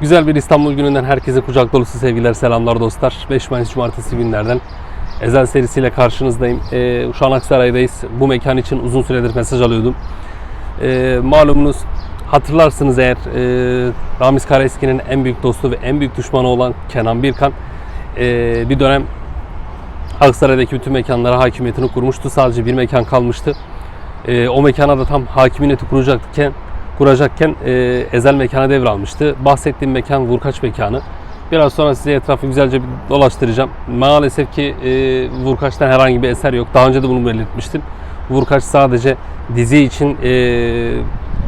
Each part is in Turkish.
Güzel bir İstanbul gününden herkese kucak dolusu sevgiler, selamlar dostlar. 5 Mayıs Cumartesi günlerden Ezel serisiyle karşınızdayım. Ee, şu an. Bu mekan için uzun süredir mesaj alıyordum. Ee, malumunuz hatırlarsınız eğer e, Ramiz Karaeski'nin en büyük dostu ve en büyük düşmanı olan Kenan Birkan e, bir dönem Aksaray'daki bütün mekanlara hakimiyetini kurmuştu. Sadece bir mekan kalmıştı. E, o mekana da tam hakimiyeti kuracakken kuracakken e, Ezel mekana devralmıştı. Bahsettiğim mekan Vurkaç mekanı. Biraz sonra size etrafı güzelce bir dolaştıracağım. Maalesef ki e, Vurkaç'tan herhangi bir eser yok. Daha önce de bunu belirtmiştim. Vurkaç sadece dizi için e,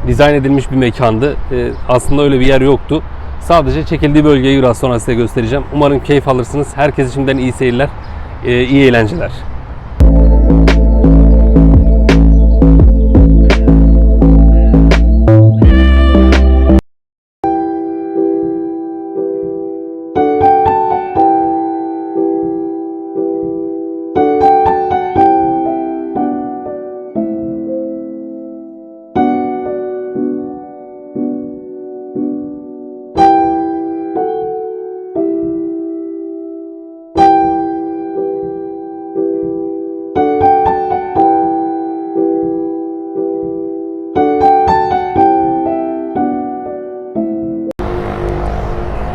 dizayn edilmiş bir mekandı. E, aslında öyle bir yer yoktu. Sadece çekildiği bölgeyi biraz sonra size göstereceğim. Umarım keyif alırsınız. Herkese şimdiden iyi seyirler, e, iyi eğlenceler.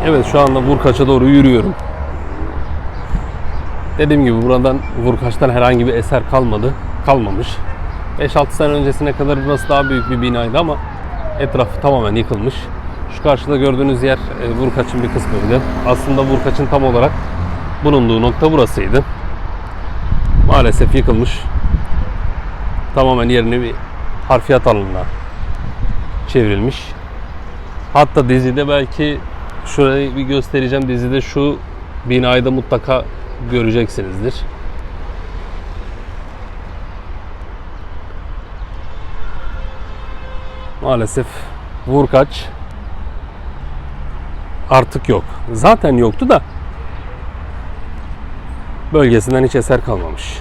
Evet şu anda Vurkaç'a doğru yürüyorum. Dediğim gibi buradan Vurkaç'tan herhangi bir eser kalmadı. Kalmamış. 5-6 sene öncesine kadar burası daha büyük bir binaydı ama etrafı tamamen yıkılmış. Şu karşıda gördüğünüz yer e, Vurkaç'ın bir kısmıydı. Aslında Vurkaç'ın tam olarak bulunduğu nokta burasıydı. Maalesef yıkılmış. Tamamen yerini bir harfiyat alanına çevrilmiş. Hatta dizide belki şurayı bir göstereceğim. Dizide şu binayı da mutlaka göreceksinizdir. Maalesef Vurkaç artık yok. Zaten yoktu da bölgesinden hiç eser kalmamış.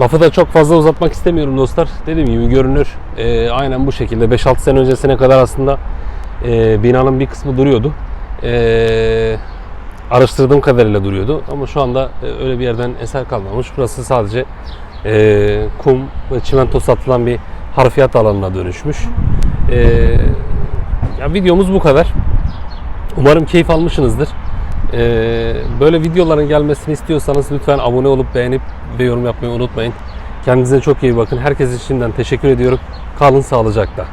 Lafı da çok fazla uzatmak istemiyorum dostlar. Dediğim gibi görünür e, aynen bu şekilde 5-6 sene öncesine kadar aslında e, binanın bir kısmı duruyordu. E, araştırdığım kadarıyla duruyordu ama şu anda e, öyle bir yerden eser kalmamış. Burası sadece e, kum ve çimento satılan bir harfiyat alanına dönüşmüş. E, ya videomuz bu kadar. Umarım keyif almışsınızdır. Ee, böyle videoların gelmesini istiyorsanız lütfen abone olup beğenip ve yorum yapmayı unutmayın. Kendinize çok iyi bakın. Herkese şimdiden teşekkür ediyorum. Kalın sağlıcakla.